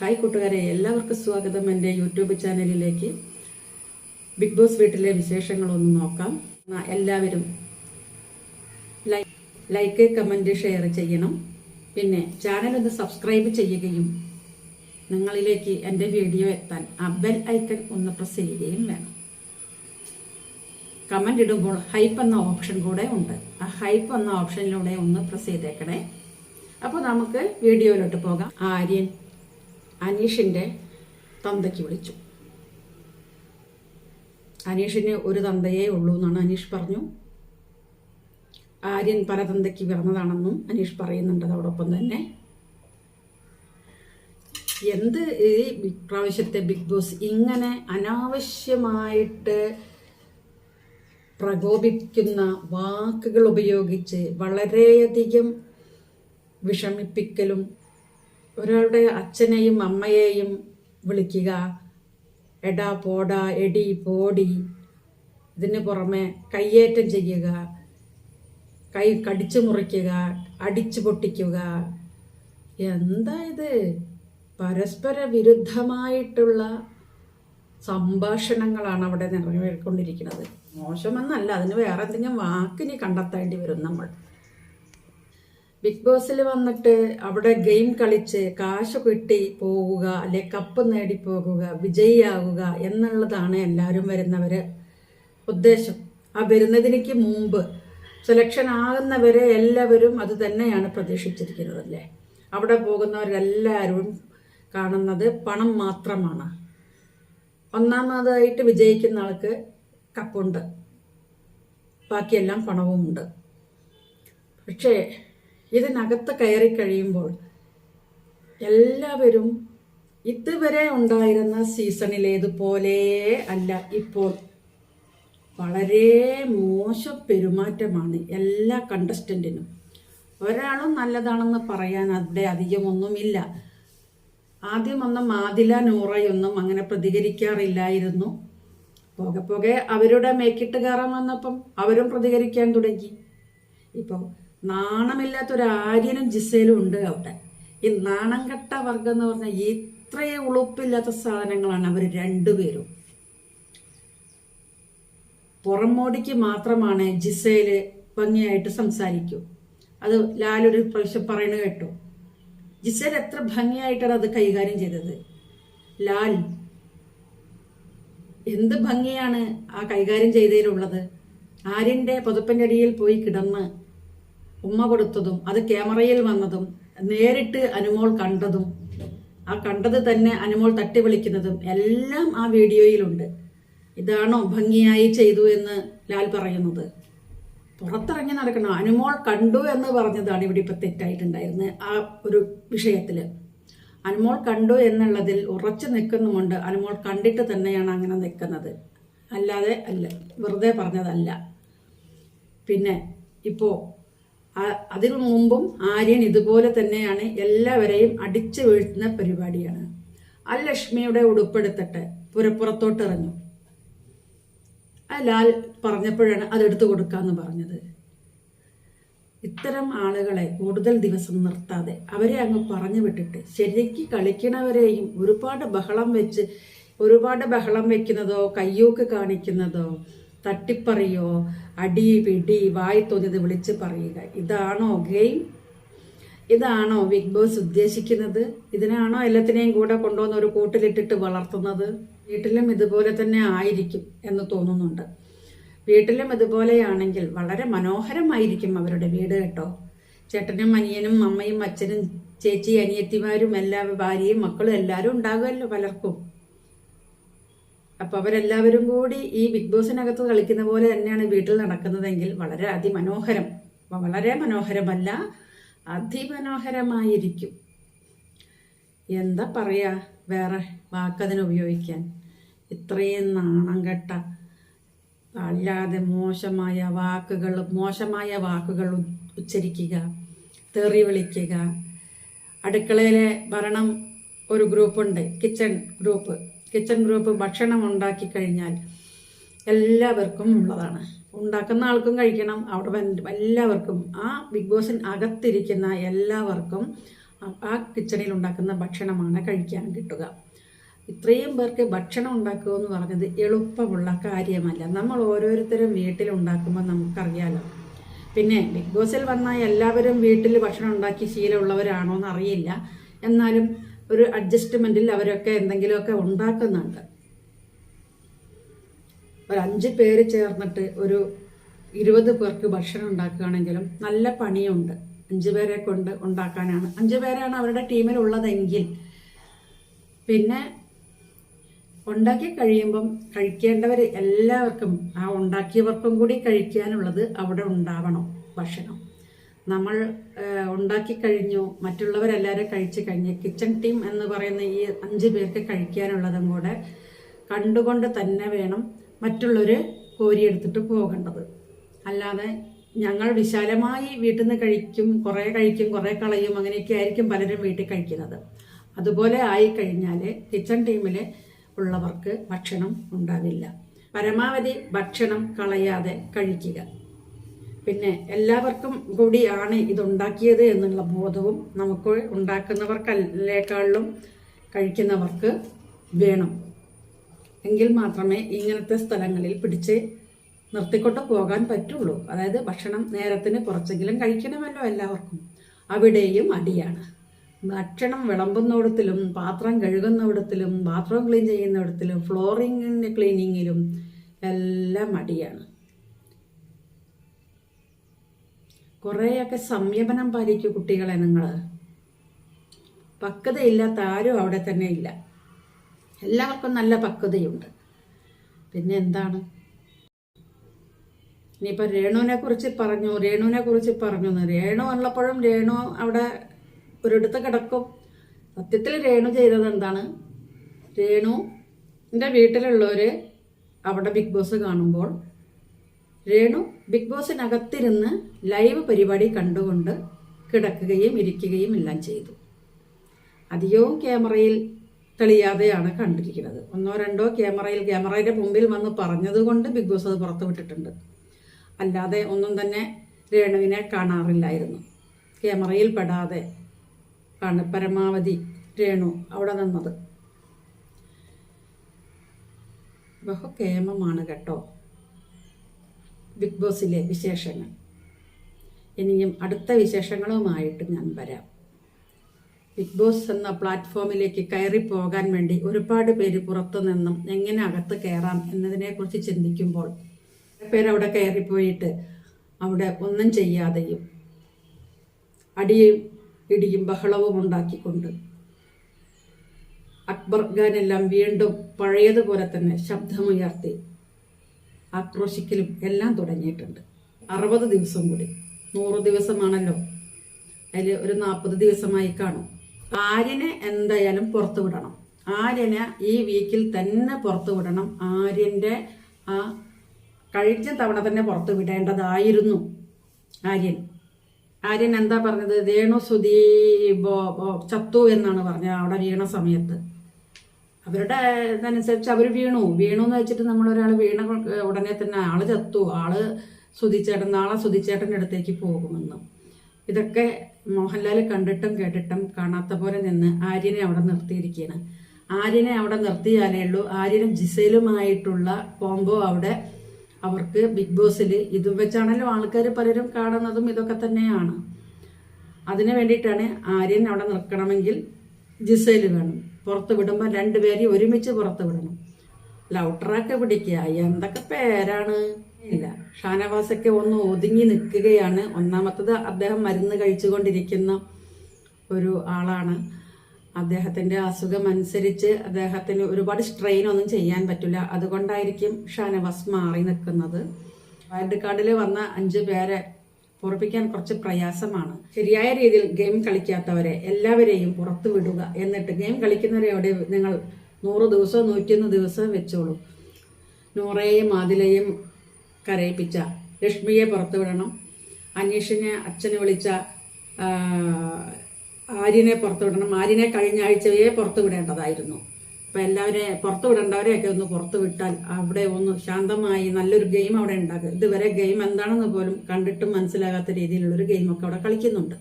Hi കൂട്ടുകാരെ എല്ലാവർക്കും സ്വാഗതം എന്റെ യൂട്യൂബ് ചാനലിലേക്ക്. ബിഗ് ബോസ് വീട്ടിലെ വിശേഷങ്ങളൊന്ന് നോക്കാം. എല്ലാവരും ലൈക്ക് കമന്റ് ഷെയർ ചെയ്യണം. പിന്നെ ചാനൽ ഒന്ന് സബ്സ്ക്രൈബ് ചെയ്യുകയും നിങ്ങളിലേക്ക് എന്റെ വീഡിയോ എത്താൻ ആ ബെൽ ഐക്കൺ ഒന്ന് പ്രസ് ചെയ്യുകയും വേണം. കമന്റ് ഇടുമ്പോൾ ഹൈപ്പ് എന്ന ഓപ്ഷൻ കൂടെ ഉണ്ട്. ആ ഹൈപ്പ് എന്ന ഓപ്ഷനിലൂടെ ഒന്ന് പ്രസ് ചെയ്തേക്കണേ. അപ്പോൾ നമുക്ക് വീഡിയോയിലോട്ട് പോകാം. ആര്യൻ അനീഷിന്റെ തന്തയ്ക്ക് വിളിച്ചു. അനീഷിന് ഒരു തന്തയേ ഉള്ളൂ എന്നാണ് അനീഷ് പറഞ്ഞു. ആര്യൻ പല തന്തയ്ക്ക് പിറന്നതാണെന്നും അനീഷ് പറയുന്നുണ്ട് അതോടൊപ്പം തന്നെ. എന്ത് ഈ പ്രാവശ്യത്തെ ബിഗ് ബോസ് ഇങ്ങനെ അനാവശ്യമായിട്ട് പ്രകോപിക്കുന്ന വാക്കുകൾ ഉപയോഗിച്ച് വളരെയധികം വിഷമിപ്പിക്കലും ഒരാളുടെ അച്ഛനെയും അമ്മയെയും വിളിക്കുക. എടാ പോടാ എടി പോടി. ഇതിന് പുറമെ കയ്യേറ്റം ചെയ്യുക. കൈ കടിച്ചു മുറിക്കുക അടിച്ചു പൊട്ടിക്കുക. എന്താ ഇത്? പരസ്പര വിരുദ്ധമായിട്ടുള്ള സംഭാഷണങ്ങളാണ് അവിടെ നിറവേറിക്കൊണ്ടിരിക്കുന്നത്. മോശമെന്നല്ല അതിന് വേറെ എന്തെങ്കിലും വാക്കിനി കണ്ടെത്തേണ്ടി വരും നമ്മൾ. ബിഗ് ബോസിൽ വന്നിട്ട് അവിടെ ഗെയിം കളിച്ച് കാശ് കിട്ടി പോവുക അല്ലെ കപ്പ് നേടിപ്പോകുക പോകുക വിജയിയാവുക എന്നുള്ളതാണ് എല്ലാവരും വരുന്നവര് ഉദ്ദേശം. ആ വരുന്നതിനേക്ക് മുമ്പ് സെലക്ഷൻ ആകുന്നവരെ എല്ലാവരും അത് തന്നെയാണ് പ്രതീക്ഷിച്ചിരിക്കുന്നത് അല്ലേ? അവിടെ പോകുന്നവരെല്ലാവരും കാണുന്നത് പണം മാത്രമാണ്. ഒന്നാമതായിട്ട് വിജയിക്കുന്ന ആൾക്ക് കപ്പുണ്ട് ബാക്കിയെല്ലാം പണവുമുണ്ട്. പക്ഷേ ഇതിനകത്ത് കയറി കഴിയുമ്പോൾ എല്ലാവരും ഇതുവരെ ഉണ്ടായിരുന്ന സീസണിലേതുപോലെ അല്ല. ഇപ്പോൾ വളരെ മോശം പെരുമാറ്റമാണ് എല്ലാ കണ്ടസ്റ്റന്റിനും ഒരാളും നല്ലതാണെന്ന് പറയാൻ അവിടെ അധികമൊന്നുമില്ല. ആദ്യമൊന്നും മാതില നൂറയൊന്നും അങ്ങനെ പ്രതികരിക്കാറില്ലായിരുന്നു. പോകെ പോകെ അവരുടെ മേക്കിട്ട് കയറാൻ വന്നപ്പം അവരും പ്രതികരിക്കാൻ തുടങ്ങി. ഇപ്പോൾ നാണമില്ലാത്തൊരു ആര്യനും ജിസയിലും ഉണ്ട് അവിടെ. ഈ നാണം കെട്ട വർഗം എന്ന് പറഞ്ഞാൽ ഇത്രയും ഉളുപ്പില്ലാത്ത സാധനങ്ങളാണ് അവർ രണ്ടുപേരും. പുറമോടിക്ക് മാത്രമാണ് ജിസയിൽ ഭംഗിയായിട്ട് സംസാരിക്കൂ. അത് ലാലൊരു പ്രാവശ്യം പറയണ കേട്ടു. ജിസേൽ എത്ര ഭംഗിയായിട്ടാണ് അത് കൈകാര്യം ചെയ്തത്? ലാൽ എന്ത് ഭംഗിയാണ് ആ കൈകാര്യം ചെയ്തതിലുള്ളത്? ആര്യന്റെ പുതപ്പന്റെ അടിയിൽ പോയി കിടന്ന് ഉമ്മ കൊടുത്തതും അത് ക്യാമറയിൽ വന്നതും നേരിട്ട് അനുമോൾ കണ്ടതും ആ കണ്ടത് തന്നെ അനുമോൾ തട്ടി വിളിക്കുന്നതും എല്ലാം ആ വീഡിയോയിലുണ്ട്. ഇതാണോ ഭംഗിയായി ചെയ്തു എന്ന് ലാൽ പറയുന്നത്. പുറത്തിറങ്ങി നടക്കണം. അനുമോൾ കണ്ടു എന്ന് പറഞ്ഞതാണ് ഇവിടെ ഇപ്പം തെറ്റായിട്ടുണ്ടായിരുന്നത് ആ ഒരു വിഷയത്തിൽ അനുമോൾ കണ്ടു എന്നുള്ളതിൽ ഉറച്ചു നിൽക്കുന്നുമുണ്ട്. അനുമോൾ കണ്ടിട്ട് തന്നെയാണ് അങ്ങനെ നിൽക്കുന്നത്. അല്ലാതെ അല്ല വെറുതെ പറഞ്ഞതല്ല. പിന്നെ ഇപ്പോൾ അതിനു മുമ്പും ആര്യൻ ഇതുപോലെ തന്നെയാണ് എല്ലാവരെയും അടിച്ചു വീഴ്ത്തുന്ന പരിപാടിയാണ്. ആ ലക്ഷ്മിയുടെ ഉടുപ്പെടുത്തിട്ട് പുരപ്പുറത്തോട്ട് ഇറങ്ങും ആ ലാൽ പറഞ്ഞപ്പോഴാണ് അതെടുത്തു കൊടുക്കാന്ന് പറഞ്ഞത്. ഇത്തരം ആളുകളെ കൂടുതൽ ദിവസം നിർത്താതെ അവരെ അങ്ങ് പറഞ്ഞു വിട്ടിട്ട് ശരിക്ക് കളിക്കണവരെയും ഒരുപാട് ബഹളം വെച്ച് ഒരുപാട് ബഹളം വെക്കുന്നതോ കയ്യൂക്ക് കാണിക്കുന്നതോ തട്ടിപ്പറിയോ അടി പിടി വായി തോന്നിയത് വിളിച്ച് പറയുക. ഇതാണോ ഗെയിം? ഇതാണോ ബിഗ് ബോസ് ഉദ്ദേശിക്കുന്നത്? ഇതിനാണോ എല്ലാത്തിനെയും കൂടെ കൊണ്ടുവന്ന് ഒരു കൂട്ടിലിട്ടിട്ട് വളർത്തുന്നത്? വീട്ടിലും ഇതുപോലെ തന്നെ ആയിരിക്കും എന്ന് തോന്നുന്നുണ്ട്. വീട്ടിലും ഇതുപോലെയാണെങ്കിൽ വളരെ മനോഹരമായിരിക്കും അവരുടെ വീട് കേട്ടോ. ചേട്ടനും അനിയനും അമ്മയും അച്ഛനും ചേച്ചി അനിയത്തിമാരും എല്ലാ ഭാര്യയും മക്കളും എല്ലാവരും ഉണ്ടാകുമല്ലോ പലർക്കും. അപ്പൊ അവരെല്ലാവരും കൂടി ഈ ബിഗ് ബോസിനകത്ത് കളിക്കുന്ന പോലെ തന്നെയാണ് വീട്ടിൽ നടക്കുന്നതെങ്കിൽ വളരെ അതിമനോഹരം. വളരെ മനോഹരമല്ല അതിമനോഹരമായിരിക്കും. എന്താ പറയാ വേറെ വാക്കതിന് ഉപയോഗിക്കാൻ? ഇത്രയും നാണം കെട്ട അല്ലാതെ മോശമായ വാക്കുകൾ മോശമായ വാക്കുകൾ ഉച്ചരിക്കുക തെറി വിളിക്കുക. അടുക്കളയിലെ ഭരണം ഒരു ഗ്രൂപ്പുണ്ട് കിച്ചൺ ഗ്രൂപ്പ്. കിച്ചൺ ഗ്രൂപ്പ് ഭക്ഷണം ഉണ്ടാക്കി കഴിഞ്ഞാൽ എല്ലാവർക്കും ഉള്ളതാണ്. ഉണ്ടാക്കുന്ന ആൾക്കും കഴിക്കണം അവിടെ എല്ലാവർക്കും ആ ബിഗ് ബോസിന് അകത്തിരിക്കുന്ന എല്ലാവർക്കും ആ- കിച്ചണിൽ ഉണ്ടാക്കുന്ന ഭക്ഷണമാണ് കഴിക്കാൻ കിട്ടുക. ഇത്രയും പേർക്ക് ഭക്ഷണം ഉണ്ടാക്കുക എന്ന് പറഞ്ഞത് എളുപ്പമുള്ള കാര്യമല്ല. നമ്മൾ ഓരോരുത്തരും വീട്ടിൽ ഉണ്ടാക്കുമ്പോൾ നമുക്കറിയാലോ. പിന്നെ ബിഗ് ബോസിൽ വന്ന എല്ലാവരും വീട്ടിൽ ഭക്ഷണം ഉണ്ടാക്കി ശീലമുള്ളവരാണോ എന്നറിയില്ല എന്നാലും ഒരു അഡ്ജസ്റ്റ്മെന്റിൽ അവരൊക്കെ എന്തെങ്കിലുമൊക്കെ ഉണ്ടാക്കുന്നുണ്ട്. ഒരു അഞ്ച് പേര് ചേർന്നിട്ട് ഒരു ഇരുപത് പേർക്ക് ഭക്ഷണം ഉണ്ടാക്കുകയാണെങ്കിലും നല്ല പണിയുണ്ട്. അഞ്ച് പേരെ കൊണ്ട് ഉണ്ടാക്കാനാണ്. അഞ്ച് പേരാണ് അവരുടെ ടീമിൽ ഉള്ളതെങ്കിൽ പിന്നെ ഉണ്ടാക്കി കഴിയുമ്പം കഴിക്കേണ്ടവർ എല്ലാവർക്കും ആ ഉണ്ടാക്കിയവർക്കും കൂടി കഴിക്കാനുള്ളത് അവിടെ ഉണ്ടാവണം ഭക്ഷണം. നമ്മൾ ഉണ്ടാക്കി കഴിഞ്ഞു മറ്റുള്ളവരെല്ലാവരും കഴിച്ചു കഴിഞ്ഞ് കിച്ചൺ ടീം എന്ന് പറയുന്ന ഈ അഞ്ച് പേർക്ക് കഴിക്കാനുള്ളതും കൂടെ കണ്ടുകൊണ്ട് തന്നെ വേണം മറ്റുള്ളവർ കോരിയെടുത്തിട്ട് പോകേണ്ടത്. അല്ലാതെ ഞങ്ങൾ വിശാലമായി വീട്ടിൽ നിന്ന് കഴിക്കും കുറേ കഴിക്കും കുറേ കളയും അങ്ങനെയൊക്കെ ആയിരിക്കും പലരും വീട്ടിൽ കഴിക്കുന്നത്. അതുപോലെ ആയി കഴിഞ്ഞാൽ കിച്ചൺ ടീമിൽ ഉള്ളവർക്ക് ഭക്ഷണം ഉണ്ടാവില്ല. പരമാവധി ഭക്ഷണം കളയാതെ കഴിക്കുക. പിന്നെ എല്ലാവർക്കും കൂടിയാണ് ഇതുണ്ടാക്കിയത് എന്നുള്ള ബോധവും നമുക്ക് ഉണ്ടാക്കുന്നവർക്കല്ലേക്കാളിലും കഴിക്കുന്നവർക്ക് വേണം. എങ്കിൽ മാത്രമേ ഇങ്ങനത്തെ സ്ഥലങ്ങളിൽ പിടിച്ച് നിർത്തിക്കൊണ്ട് പോകാൻ പറ്റുള്ളൂ. അതായത് ഭക്ഷണം നേരത്തിന് കുറച്ചെങ്കിലും കഴിക്കണമല്ലോ എല്ലാവർക്കും. അവിടെയും അടിയാണ്. ഭക്ഷണം വിളമ്പുന്നിടത്തിലും പാത്രം കഴുകുന്നിടത്തിലും ബാത്റൂം ക്ലീൻ ചെയ്യുന്നിടത്തിലും ഫ്ലോറിങ്ങിന്റെ ക്ലീനിങ്ങിലും എല്ലാം അടിയാണ്. കുറേയൊക്കെ സംയമനം പാലിക്കൂ കുട്ടികളെ നിങ്ങൾ പക്വതയില്ലാത്ത ആരും അവിടെ തന്നെ ഇല്ല. എല്ലാവർക്കും നല്ല പക്വതയുണ്ട്. പിന്നെ എന്താണ്? ഇനിയിപ്പോൾ രേണുവിനെ കുറിച്ച് പറഞ്ഞു രേണുവിനെ കുറിച്ച് പറഞ്ഞു. രേണു ഉള്ളപ്പോഴും രേണു അവിടെ ഒരിടത്ത് കിടക്കും. സത്യത്തിൽ രേണു ചെയ്തത് എന്താണ്? രേണു എന്റെ വീട്ടിലുള്ളവർ അവിടെ ബിഗ് ബോസ് കാണുമ്പോൾ രേണു ബിഗ് ബോസിനകത്തിരുന്ന് ലൈവ് പരിപാടി കണ്ടുകൊണ്ട് കിടക്കുകയും ഇരിക്കുകയും എല്ലാം ചെയ്തു. അധികവും ക്യാമറയിൽ തെളിയാതെയാണ് കണ്ടിരിക്കുന്നത്. ഒന്നോ രണ്ടോ ക്യാമറയിൽ ക്യാമറയുടെ മുമ്പിൽ വന്ന് പറഞ്ഞതുകൊണ്ട് ബിഗ് ബോസ് അത് പുറത്തുവിട്ടിട്ടുണ്ട് അല്ലാതെ ഒന്നും തന്നെ രേണുവിനെ കാണാറില്ലായിരുന്നു. ക്യാമറയിൽ പെടാതെ ആണ് പരമാവധി രേണു അവിടെ നിന്നത്. ബഹു കേമമാണ് കേട്ടോ. ബിഗ് ബോസിലെ വിശേഷങ്ങൾ. ഇനിയും അടുത്ത വിശേഷങ്ങളുമായിട്ട് ഞാൻ വരാം. ബിഗ് ബോസ് എന്ന പ്ലാറ്റ്ഫോമിലേക്ക് കയറി പോകാൻ വേണ്ടി ഒരുപാട് പേര് പുറത്തു നിന്നും എങ്ങനെ അകത്ത് കയറാം എന്നതിനെക്കുറിച്ച് ചിന്തിക്കുമ്പോൾ പേരവിടെ കയറിപ്പോയിട്ട് അവിടെ ഒന്നും ചെയ്യാതെയും അടിയും ഇടിയും ബഹളവും ഉണ്ടാക്കിക്കൊണ്ട് അക്ബർ ഖാനെല്ലാം വീണ്ടും പഴയതുപോലെ തന്നെ ശബ്ദമുയർത്തി ആക്രോശിക്കലും എല്ലാം തുടങ്ങിയിട്ടുണ്ട്. അറുപത് ദിവസം കൂടി. നൂറ് ദിവസമാണല്ലോ. അതിൽ ഒരു നാൽപ്പത് ദിവസമായി കാണും. ആര്യനെ എന്തായാലും പുറത്തു വിടണം. ആര്യനെ ഈ വീക്കിൽ തന്നെ പുറത്തു വിടണം. ആര്യന്റെ ആ കഴിച്ച തവണ തന്നെ പുറത്തു വിടേണ്ടതായിരുന്നു ആര്യൻ. ആര്യൻ എന്താ പറഞ്ഞത്? രേണു സുധീ ചത്തു എന്നാണ് പറഞ്ഞത് അവിടെ വീണ സമയത്ത്. അവരുടെ ഇതനുസരിച്ച് അവർ വീണു. വീണു എന്ന് വെച്ചിട്ട് നമ്മൾ ഒരാൾ വീണ ഉടനെ തന്നെ ആൾ ചത്തു. ആൾ സുധിച്ചേട്ടൻ നാളെ സുധിച്ചേട്ടന്റെ അടുത്തേക്ക് പോകുമെന്ന് ഇതൊക്കെ മോഹൻലാൽ കണ്ടിട്ടും കേട്ടിട്ടും കാണാത്ത പോലെ നിന്ന് ആര്യനെ അവിടെ നിർത്തിയിരിക്കുകയാണ് ആര്യനെ അവിടെ നിർത്തിയാലേ ഉള്ളൂ. ആര്യനും ജിസയിലുമായിട്ടുള്ള കോംബോ അവിടെ അവർക്ക് ബിഗ് ബോസിൽ ഇത് വെച്ചാണല്ലോ ആൾക്കാർ പലരും കാണുന്നതും ഇതൊക്കെ തന്നെയാണ്. അതിനു വേണ്ടിയിട്ടാണ് ആര്യൻ അവിടെ നിൽക്കണമെങ്കിൽ ജിസയിൽ വേണം. പുറത്ത് വിടുമ്പോൾ രണ്ടുപേരെയും ഒരുമിച്ച് പുറത്ത് വിടണം. ലൗട്ടറൊക്കെ പിടിക്കുക. എന്തൊക്കെ പേരാണ്? ഇല്ല. ഷാനവാസൊക്കെ ഒന്ന് ഒതുങ്ങി നിൽക്കുകയാണ്. ഒന്നാമത്തത് അദ്ദേഹം മരുന്ന് കഴിച്ചുകൊണ്ടിരിക്കുന്ന ഒരു ആളാണ്. അദ്ദേഹത്തിന്റെ അസുഖം അനുസരിച്ച് അദ്ദേഹത്തിന് ഒരുപാട് സ്ട്രെയിൻ ഒന്നും ചെയ്യാൻ പറ്റില്ല. അതുകൊണ്ടായിരിക്കും ഷാനവാസ് മാറി നിൽക്കുന്നത്. വൈൽഡ് കാർഡിൽ വന്ന അഞ്ച് പേരെ പൊറപ്പിക്കാൻ കുറച്ച് പ്രയാസമാണ്. ശരിയായ രീതിയിൽ ഗെയിം കളിക്കാത്തവരെ എല്ലാവരെയും പുറത്തുവിടുക എന്നിട്ട് ഗെയിം കളിക്കുന്നവരെ അവിടെ നിങ്ങൾ നൂറ് ദിവസവും നൂറ്റിയൊന്ന് ദിവസവും വെച്ചോളൂ. നൂറേയും ആദിലയും കരയിപ്പിച്ച ലക്ഷ്മിയെ പുറത്തുവിടണം വിടണം. അനീഷിനെ അച്ഛനെ വിളിച്ച ആര്യനെ പുറത്തു വിടണം. ആര്യനെ കഴിഞ്ഞ ആഴ്ചയെ പുറത്തു വിടേണ്ടതായിരുന്നു. അപ്പം എല്ലാവരെ പുറത്ത് വിടേണ്ടവരെയൊക്കെ ഒന്ന് പുറത്ത് വിട്ടാൽ അവിടെ ഒന്ന് ശാന്തമായി നല്ലൊരു ഗെയിം അവിടെ ഉണ്ടാക്കുക. ഇതുവരെ ഗെയിം എന്താണെന്ന് പോലും കണ്ടിട്ടും മനസ്സിലാകാത്ത രീതിയിലുള്ളൊരു ഗെയിമൊക്കെ അവിടെ കളിക്കുന്നുണ്ട്.